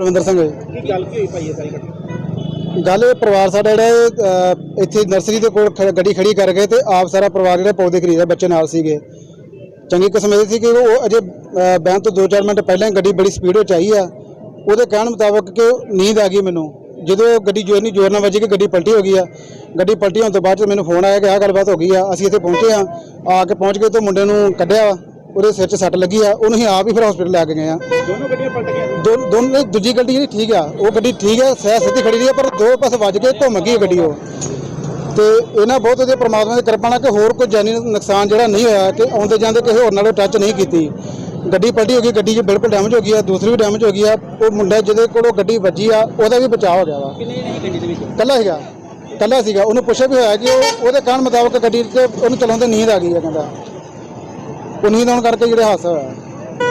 ਬਲਵਿੰਦਰ ਸਿੰਘ। ਕੀ ਗੱਲ ਕੀ ਹੋਈ ਭਾਈ ਇਹ ਸਾਰੀ ਘਟਨਾ? ਗੱਲ ਇਹ ਪਰਿਵਾਰ ਸਾਡਾ ਜਿਹੜਾ ਇਹ, ਅਹ, ਇੱਥੇ ਨਰਸਰੀ ਦੇ ਕੋਲ ਖ- ਗੱਡੀ ਖੜੀ ਕਰ ਗਏ ਤੇ ਆਪ ਸਾਰਾ ਪਰਿਵਾਰ ਜਿਹੜਾ ਪੌਦੇ ਖਰੀਦਦਾ ਬੱਚੇ ਨਾਲ ਸੀਗੇ। ਚੰਗੀ ਕਿਸਮ ਇਹ ਸੀ ਕਿ ਉਹ ਅਜੇ ਅਹ, ਬਹਿਣ ਤੋਂ 2-4 ਮਿੰਟ ਪਹਿਲਾਂ ਹੀ ਗੱਡੀ ਬੜੀ ਸਪੀਡ ਵਿੱਚ ਆਈ ਆ। ਉਹਦੇ ਕਹਿਣ ਮੁਤਾਬਕ ਕਿ ਨੀਂਦ ਆ ਗਈ ਮੈਨੂੰ। ਜਦੋਂ ਗੱਡੀ ਜੋਰ ਨਹੀਂ ਜੋਰ ਨਾਲ ਵੱਜੀ ਕਿ ਗੱਡੀ ਪਲਟੀ ਹੋ ਗਈ ਆ। ਗੱਡੀ ਪਲਟੀ ਹੋਣ ਤੋਂ ਬਾਅਦ 'ਚ ਮੈਨੂੰ ਫੋਨ ਆਇਆ ਕਿ ਆਹ ਗੱਲਬਾਤ ਹੋ ਗਈ ਆ। ਅਸੀਂ ਇੱਥੇ ਪਹੁੰਚੇ ਆ। ਆ ਕੇ ਪਹੁੰਚ ਗਏ ਤੇ ਮੁੰਡੇ ਨੂੰ ਕੱਢਿਆ ਵਾ। ਉਹਦੇ ਸਿਰ 'ਚ ਸੱਟ ਲੱਗੀ ਆ। ਉਹਨੂੰ ਅਸੀਂ ਆਪ ਹੀ ਫਿਰ ਹਸਪੀਟਲ ਲੈ ਕੇ ਗਏ ਆ। ਦੋਨੋਂ ਗੱਡੀਆਂ ਦੋਨੇ ਦੂਜੀ ਗੱਡੀ ਜਿਹੜੀ ਠੀਕ ਆ ਉਹ ਗੱਡੀ ਠੀਕ ਆ ਸਹਿ ਸਿੱਧੀ ਖੜੀ ਰਹੀ ਆ ਪਰ ਦੋ ਪਾਸੇ ਵੱਜ ਕੇ ਘੁੰਮ ਗਈ ਗੱਡੀ ਉਹ। ਤੇ ਇਹਨਾਂ ਬਹੁਤ ਵਧੀਆ ਪ੍ਰਮਾਤਮਾ ਦੀ ਕਿਰਪਾ ਨਾਲ ਕਿ ਹੋਰ ਕੋਈ ਜਾਨੀ ਨੁਕਸਾਨ ਜਿਹੜਾ ਨਹੀਂ ਹੋਇਆ ਕਿ ਆਉਂਦੇ ਜਾਂਦੇ ਕਿਸੇ ਹੋਰ ਨਾਲੋਂ ਟੱਚ ਨਹੀਂ ਕੀਤੀ। ਗੱਡੀ ਪਲਟੀ ਹੋ ਗਈ ਗੱਡੀ 'ਚ ਬਿਲਕੁਲ ਡੈਮੇਜ ਹੋ ਗਈ ਆ ਦੂਸਰੀ ਵੀ ਡੈਮੇਜ ਹੋ ਗਈ ਆ ਉਹ ਮੁੰਡਾ ਜਿਹਦੇ ਕੋਲ ਉਹ ਗੱਡੀ ਵੱਜੀ ਆ ਉਹਦਾ ਵੀ ਬਚਾਅ ਹੋ ਗਿਆ ਵਾ। ਕਿੰਨੇ ਜਣੇ ਸੀ ਗੱਡੀ ਦੇ ਵਿੱਚ? ਕੱਲਾ ਸੀਗਾ। ਕੱਲਾ ਸੀਗਾ। ਉਹਨੂੰ ਪੁੱਛਿਆ ਵੀ ਹੋਇਆ ਕਿ ਉਹ ਉਹਦੇ ਕਹਿਣ ਮੁਤਾਬਕ ਗੱਡੀ 'ਚ ਉਹਨੂੰ ਚਲਾਉਂਦੇ ਨੀਂਦ ਆ ਗਈ ਆ ਕਹਿੰਦਾ। ਉਹ ਨੀਂਦ ਆਉਣ ਕਰਕੇ ਜਿਹੜਾ ਹਾਦਸਾ ਹੋਇਆ।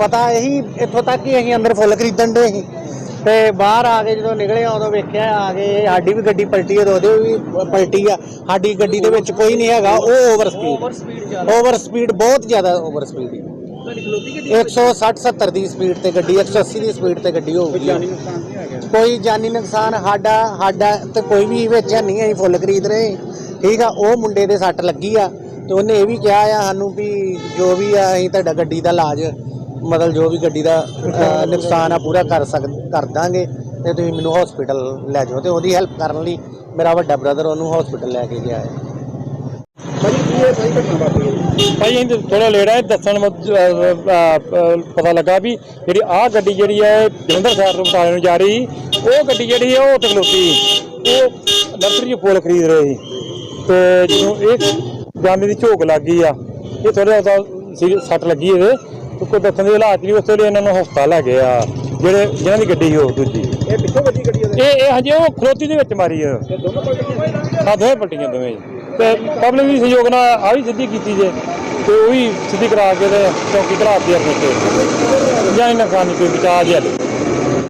ਪਤਾ ਇਹੀ ਇੱਥੋਂ ਤੱਕ ਹੀ ਅਸੀਂ ਅੰਦਰ ਫੁੱਲ ਖਰੀਦਣ ਦੇ ਸੀ। ਤੇ ਬਾਹਰ ਆ ਕੇ ਜਦੋਂ ਨਿਕਲੇ ਆ ਉਦੋਂ ਵੇਖਿਆ ਆ ਕੇ ਸਾਡੀ ਵੀ ਗੱਡੀ ਪਲਟੀ ਤੇ ਉਹਦੇ ਵੀ ਪਲਟੀ ਆ। ਸਾਡੀ ਗੱਡੀ ਦੇ ਵਿੱਚ ਕੋਈ ਨਹੀਂ ਹੈਗਾ ਉਹ ਓਵਰ ਸਪੀਡ ਓਵਰ ਸਪੀਡ ਬਹੁਤ ਜ਼ਿਆਦਾ ਓਵਰ ਸਪੀਡ ਗੱਡੀ 160 70 ਦੀ ਸਪੀਡ ਤੇ ਗੱਡੀ 180 ਦੀ ਸਪੀਡ ਤੇ ਗੱਡੀ ਗਿਆ ਕੋਈ ਜਾਨੀ ਨੁਕਸਾਨ ਸਾਡਾ ਸਾਡਾ ਤੇ ਕੋਈ ਵੀ ਵਿੱਚ ਹੈ ਨਹੀਂ ਅਸੀਂ ਫੁੱਲ ਖਰੀਦ ਰਹੇ ਠੀਕ ਆ ਉਹ ਮੁੰਡੇ ਦੇ ਸੱਟ ਲੱਗੀ ਆ। ਤੇ ਉਹਨੇ ਇਹ ਵੀ ਕਿਹਾ ਆ ਸਾਨੂੰ ਵੀ ਜੋ ਵੀ ਆ ਅਸੀਂ ਤੁਹਾਡਾ ਗੱਡੀ ਦਾ ਇਲਾਜ ਮਤਲਬ ਜੋ ਵੀ ਗੱਡੀ ਦਾ ਨੁਕਸਾਨ ਆ ਪੂਰਾ ਕਰ ਸਕ ਕਰ ਦਾਂਗੇ ਤੇ ਤੁਸੀਂ ਮੈਨੂੰ ਹਸਪੀਟਲ ਲੈ ਜਾਓ ਤੇ ਉਹਦੀ ਹੈਲਪ ਕਰਨ ਲਈ ਮੇਰਾ ਵੱਡਾ ਬ੍ਰਦਰ ਉਹਨੂੰ ਹਸਪੀਟਲ ਲੈ ਕੇ ਗਿਆ ਹੈ। ਭਾਈ ਕੀ ਇਹ ਸਾਰੀ ਘਟਨਾ ਵਾਪਰੀ ਹੈ? ਭਾਈ ਇਹ ਥੋੜਾ ਲੇੜਾ ਹੈ ਦੱਸਣ ਮੁ- ਅਹ ਅਹ ਪਤਾ ਲੱਗਾ ਵੀ ਜਿਹੜੀ ਆਹ ਗੱਡੀ ਜਿਹੜੀ ਹੈ ਜਲੰਧਰ ਸ਼ਹਿਰ ਤੋਂ ਬਟਾਲੇ ਨੂੰ ਜਾ ਰਹੀ ਸੀ, ਉਹ ਗੱਡੀ ਜਿਹੜੀ ਹੈ ਉਹ ਉੱਥੇ ਖਲੋਤੀ। ਸੀ। ਉਹ ਨਰਸਰੀ 'ਚ ਫੁੱਲ ਖਰੀਦ ਰਹੇ ਸੀ। ਤੇ ਜਦੋਂ ਇਹ ਜਾਂਦੇ ਦੀ ਝੋਕ ਲੱਗ ਗਈ ਆ ਇਹ ਥੋੜਾ ਜਿਹਾ ਸੀ ਸੱਟ ਲੱਗੀ ਇਹਦੇ। ਤੇ ਕੋਈ ਦੱਸਣ ਦੇ ਹਾਲਾਤ ਨਹੀਂ ਉਸੇ ਲਈ ਇਹਨਾਂ ਨੂੰ ਹਸਪਤਾਲ ਲੈ ਗਏ ਆ ਜਿਹੜੇ ਜਿਹਨਾਂ ਦੀ ਗੱਡੀ ਸੀ ਉਹ ਦੂਜੀ। ਇਹ ਪਿੱਛੋਂ ਵੱਜੀ ਗੱਡੀ ਉਹਦੇ ਇਹ ਇਹ ਹਜੇ ਉਹ ਖਲੋਤੀ ਦੇ ਵਿੱਚ ਮਾਰੀ ਆ। ਤੇ ਦੋਨੋਂ ਆ ਦੋਵੇਂ ਪਲਟੀਆਂ ਦੋਵੇਂ। ਜੀ। ਤੇ ਪਬਲਿਕ ਵੀ ਸਹਿਯੋਗ ਨਾਲ ਆ ਵੀ ਸਿੱਧੀ ਕੀਤੀ ਜੇ ਤੇ ਉਹ ਵੀ ਸਿੱਧੀ ਕਰਾ ਕੇ ਤੇ ਚੌਕੀ ਘਲਾ ਦਿੱਤੀ ਆਪਣੇ ਤੇ ਜਾਂ ਇਹਨਾਂ ਖਾਨੀ ਕੋਈ ਬਚਾ ਜਿਆ